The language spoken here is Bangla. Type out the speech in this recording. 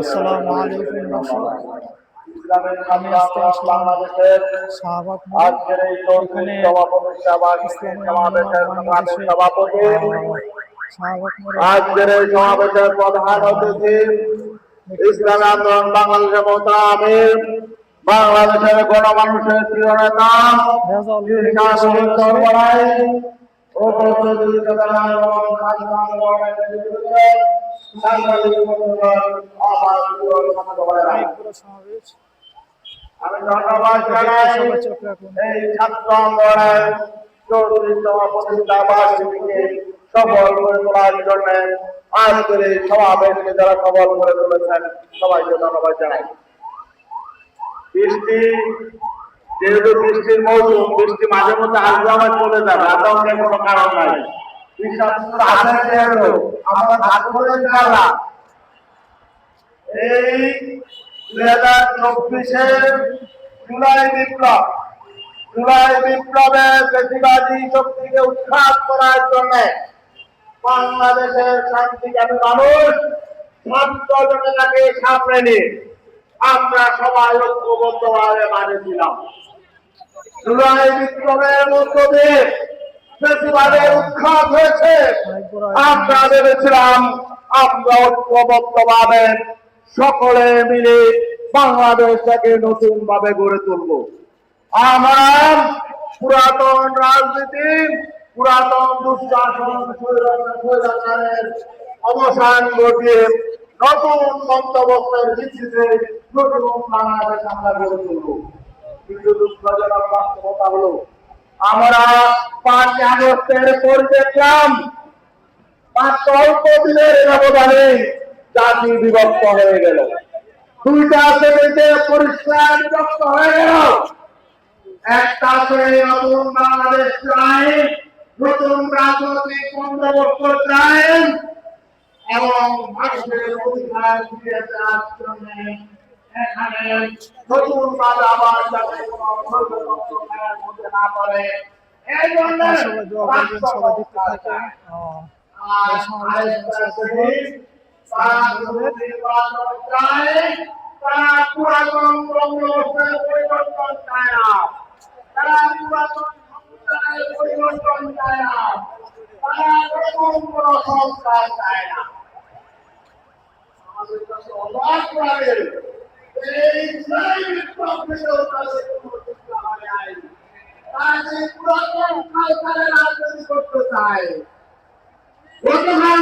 আসসালামু আলাইকুম শাহবাগ আজকের এই সভাপতি সমাবেশের আজকের এই প্রধান অতিথি ইসলামী আন্দোলন বাংলাদেশের মমতা আমির বাংলাদেশের গণমানুষের প্রিয় নেতা আমি ধন্যবাদ জানাই। এই ছাত্র আন্দোলনের চৌত্রিশতম প্রতিষ্ঠা বার্ষিকীকে সফল করে তোলার জন্য আজকের এই সমাবেশকে যারা সফল করে তুলেছেন সবাইকে ধন্যবাদ জানাই যেহেতু বৃষ্টির মৌসুম, বৃষ্টি মাঝে মধ্যে আসবে চলে যাবে। আতঙ্কের কোনো কারণ নাই। জুলাই বিপ্লব। জুলাই বিপ্লবে বেশিবাদী শক্তিকে উৎখাত করার জন্য বাংলাদেশের শান্তিকামী মানুষ সামনে আমরা সবাই ঐক্যবদ্ধভাবে মানেছিলাম জুলাই বিপ্লবের মধ্য দিয়ে বেশিবাদের উৎখাত হয়েছে। আমরা ভেবেছিলাম, আমরা ঐক্যবদ্ধভাবে সকলে মিলে বাংলাদেশটাকে নতুন ভাবে গড়ে তুলব। আমার পুরাতন রাজনীতি, পুরাতন দুঃশাসন অবসান ঘটিয়ে নতুন বন্দোবস্তের ভিত্তিতে নতুন বাংলাদেশ আমরা গড়ে তুলব। বাস্তবতা হলো আমরা পাঁচ আগস্টের পর দেখলাম মাত্র অল্প দিনের ব্যবধানে জাতি বিভক্ত হয়ে গেল। দুইটা শ্রেণীতে পরিষ্কার বিভক্ত হয়ে গেল। একটা শ্রেণি নতুন বাংলাদেশ চায় নতুন রাজনৈতিক বন্দোবস্ত চায় এবং মানুষের অধিকার ফিরে জন্য নতুন বাধা আবার যাতে মধ্যে না পড়ে এই জন্য তারা পুরাতন পরিবর্তন চায় না। তারা পুরাতন পরিবর্তন চায় না। তারা নতুন কোনো সংস্কার চায় না। আমাদের কাছে অবাক লাগে, এই পুরাতন কালচারের রাজনীতি করতে চায়। গতকালকে